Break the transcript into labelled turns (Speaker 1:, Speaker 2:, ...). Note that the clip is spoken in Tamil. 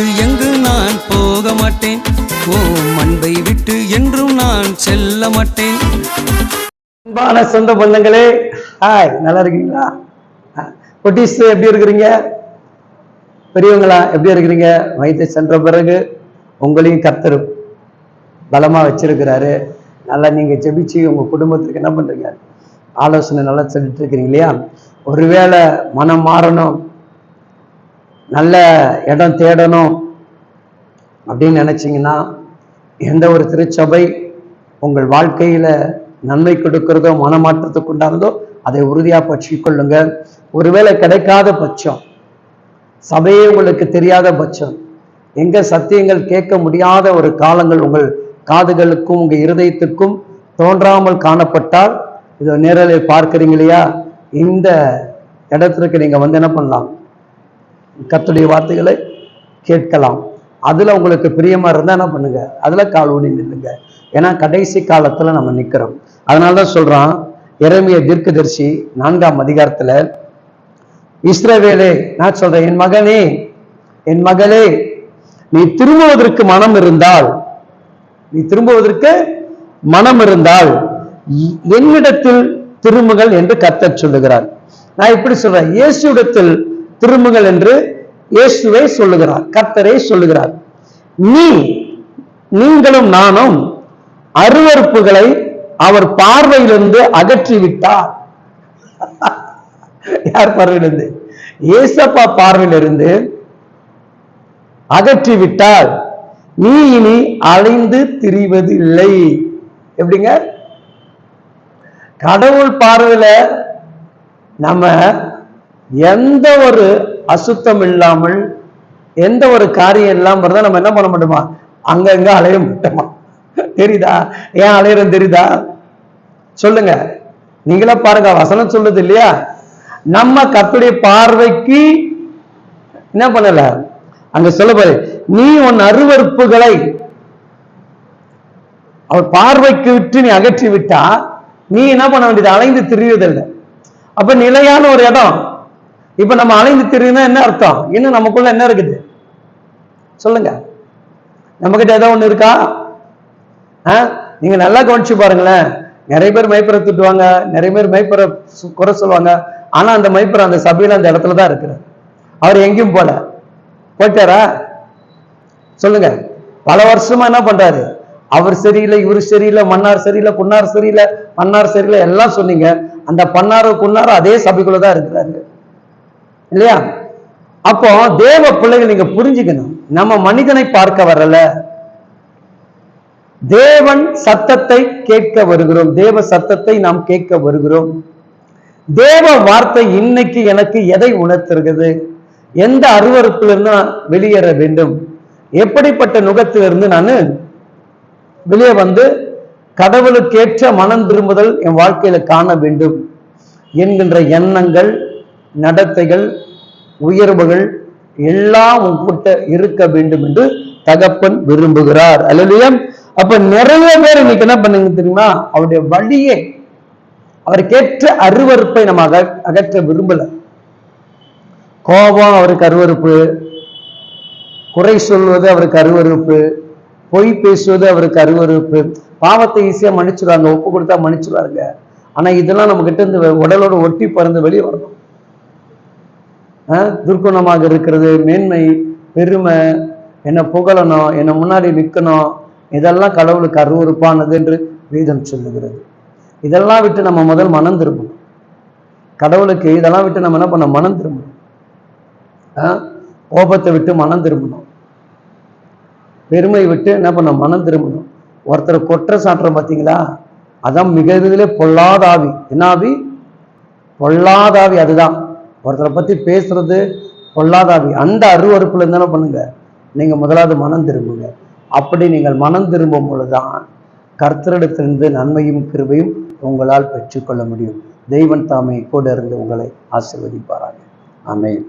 Speaker 1: விட்டு எங்கு நான் போக மாட்டேன்? ஓ அன்பை விட்டு என்றும் நான் செல்ல மாட்டேன்.
Speaker 2: அன்பான சொந்த பந்தங்களே ஹாய் நல்லா இருக்கீங்களா? பொட்டிஸ் எப்படி இருக்கிறீங்க? பெரியவங்களா எப்படி இருக்கிறீங்க? வயதை சென்ற பிறகு உங்களையும் கர்த்தர் பலமாக வச்சிருக்கிறாரு. நல்லா நீங்கள் ஜெபிச்சு உங்கள் குடும்பத்துக்கு என்ன பண்ணுறீங்க ஆலோசனை நல்லா சொல்லிட்டு இருக்கிறீங்க இல்லையா? ஒருவேளை மனம் மாறணும். நல்ல இடம் தேடணும் அப்படின்னு நினச்சிங்கன்னா எந்த ஒரு திருச்சபை உங்கள் வாழ்க்கையில் நன்மை கொடுக்கிறதோ மனமாற்றத்துக்கு உண்டானதோ அதை உறுதியாக பற்றி கொள்ளுங்க. ஒருவேளை கிடைக்காத பட்சம் சபையே உங்களுக்கு தெரியாத பட்சம் எங்க சத்தியங்கள் கேட்க முடியாத ஒரு காலங்கள் உங்கள் காதுகளுக்கும் உங்கள் இருதயத்துக்கும் தோன்றாமல் காணப்பட்டால் இதை நேரலை பார்க்குறீங்க இல்லையா? இந்த இடத்திற்கு நீங்கள் வந்து என்ன பண்ணலாம்? கத்துடைய வார்த்தைகளை கேட்கலாம். அதுல உங்களுக்கு பிரியமா இருந்தா என்ன பண்ணுங்க? அதுல கால் ஊனி நில்லுங்க. ஏன்னா கடைசி காலத்துல நம்ம நிக்கிறோம். அதனாலதான் சொல்றான் இறைமைய தீர்க்கதரிசி நான்காம் அதிகாரத்துல இஸ்ரவேலே நான் சொல்றேன் என் மகனே என் மகளே நீ திரும்புவதற்கு மனம் இருந்தால் நீ திரும்புவதற்கு மனம் இருந்தால் என்னிடத்தில் திரும்புகள் என்று கத்தர் சொல்லுகிறார். நான் இப்படி சொல்றேன் இயேசுவிடத்தில் திரும்புங்கள் என்று இயேசுவை சொல்லுகிறார் கர்த்தரை சொல்லுகிறார். நீ நீங்களும் நானும் அருவருப்புகளை அவர் பார்வையிலிருந்து அகற்றிவிட்டார். யார் பார்வையிலிருந்து? ஏசப்பா பார்வையிலிருந்து அகற்றிவிட்டால் நீ இனி அலைந்து திரிவது இல்லை எப்படிங்க? கடவுள் பார்வையில நம்ம எந்த ஒரு அசுத்தம் இல்லாமல் எந்த ஒரு காரியம் இல்லாம இருந்தா நம்ம என்ன பண்ண மாட்டோமா அங்கங்க அலைய மாட்டோமா? தெரியுதா? ஏன் அலையிறோம் தெரியுதா? சொல்லுங்க. நீங்களே பாருங்க வசனம் சொல்லுது இல்லையா? நம்ம கத்துடைய பார்வைக்கு என்ன பண்ணல? அங்க சொல்ல பாரு நீ உன் அருவருப்புகளை அவர் பார்வைக்கு விட்டு நீ அகற்றி விட்டா நீ என்ன பண்ண வேண்டியது? அலைந்து திரிவதில்லை அப்ப நிலையான ஒரு இடம். இப்ப நம்ம அலைந்து திரியுதுன்னா என்ன அர்த்தம்? இன்னும் நமக்குள்ள என்ன இருக்குது? சொல்லுங்க. நம்ம கிட்ட ஏதோ ஒண்ணு இருக்கா? ஆ? நீங்க நல்லா கவனிச்சு பாருங்களேன். நிறைய பேர் மைப்பரை திட்டுவாங்க நிறைய பேர் மைப்பரை குறை சொல்லுவாங்க. ஆனா அந்த மைப்பர் அந்த சபையில அந்த இடத்துல தான் இருக்கிறார் அவர் எங்கேயும் போல. போயிட்டாரா? சொல்லுங்க. பல வருஷமா என்ன பண்றாரு? அவர் சரியில்லை இவர் சரியில்லை மன்னார் சரியில்லை புன்னார் சரியில்லை மன்னார் சரியில்லை எல்லாம் சொன்னீங்க. அந்த பன்னாரு குன்னாரும் அதே சபைக்குள்ள தான் இருக்கிறாரு. இல்லையா? அப்போ தேவ பிள்ளைகள் நீங்க புரிஞ்சுக்கணும். நம்ம மனிதனை பார்க்க வரல. தேவன் சத்தத்தை கேட்க வருகிறோம். தேவ சத்தத்தை நாம் கேட்க வருகிறோம். தேவ வார்த்தை இன்னைக்கு எனக்கு எதை உணர்த்துகிறது? எந்த அருவருப்பிலிருந்து நான் வெளியேற வேண்டும்? எப்படிப்பட்ட நுகத்திலிருந்து நான் வெளியே வந்து கடவுளுக்கேற்ற மனம் திரும்புதல் என் வாழ்க்கையில காண வேண்டும்? என்கின்ற எண்ணங்கள் நடத்தைகள் உயர்வுகள் எல்லாம் உங்ககிட்ட இருக்க வேண்டும் என்று தகப்பன் விரும்புகிறார். அல்லது அப்ப நிறைய பேர் இன்னைக்கு என்ன பண்ணுங்க தெரியுமா? அவருடைய வழியே அவருக்கேற்ற அருவறுப்பை நம்ம அக அகற்ற விரும்பல. கோபம் அவருக்கு அருவறுப்பு குறை சொல்வது அவருக்கு அருவறுப்பு பொய் பேசுவது அவருக்கு அருவறுப்பு பாவத்தை ஈஸியா மன்னிச்சிருவாங்க ஒப்பு கொடுத்தா மன்னிச்சுடுவாருங்க ஆனா இதெல்லாம் நம்ம கிட்ட இருந்து உடலோட ஒட்டி பறந்து வெளியே வரணும். துர்க்குணமாக இருக்கிறது மேன்மை பெருமை என்னை புகழணும் என்னை முன்னாடி நிற்கணும் இதெல்லாம் கடவுளுக்கு அருவருப்பானது என்று வேதம் சொல்லுகிறது. இதெல்லாம் விட்டு நம்ம முதல் மனம் திரும்பணும். கடவுளுக்கு இதெல்லாம் விட்டு நம்ம என்ன பண்ண மனம் திரும்பணும். கோபத்தை விட்டு மனம் திரும்பணும். பெருமை விட்டு என்ன பண்ண மனம் திரும்பணும். ஒருத்தர் கொற்ற சாட்டுறோம் பார்த்தீங்களா? அதான் மிக இதிலே பொல்லாத ஆவி. என்ன ஆவி? பொல்லாத ஆவி அதுதான். ஒருத்தரை பற்றி பேசுறது பொல்லாதாவி. அந்த அருவறுப்புல இருந்தாலும் பண்ணுங்கள் பண்ணுங்க? முதலாவது மனம் திரும்புங்க. அப்படி நீங்கள் மனம் திரும்பும் பொழுதுதான் கர்த்தரிடத்திலிருந்து நன்மையும் கிருபையும் உங்களால் பெற்றுக்கொள்ள முடியும். தெய்வன் தாமே கூட இருந்து உங்களை ஆசீர்வதிப்பாராங்க ஆமென்.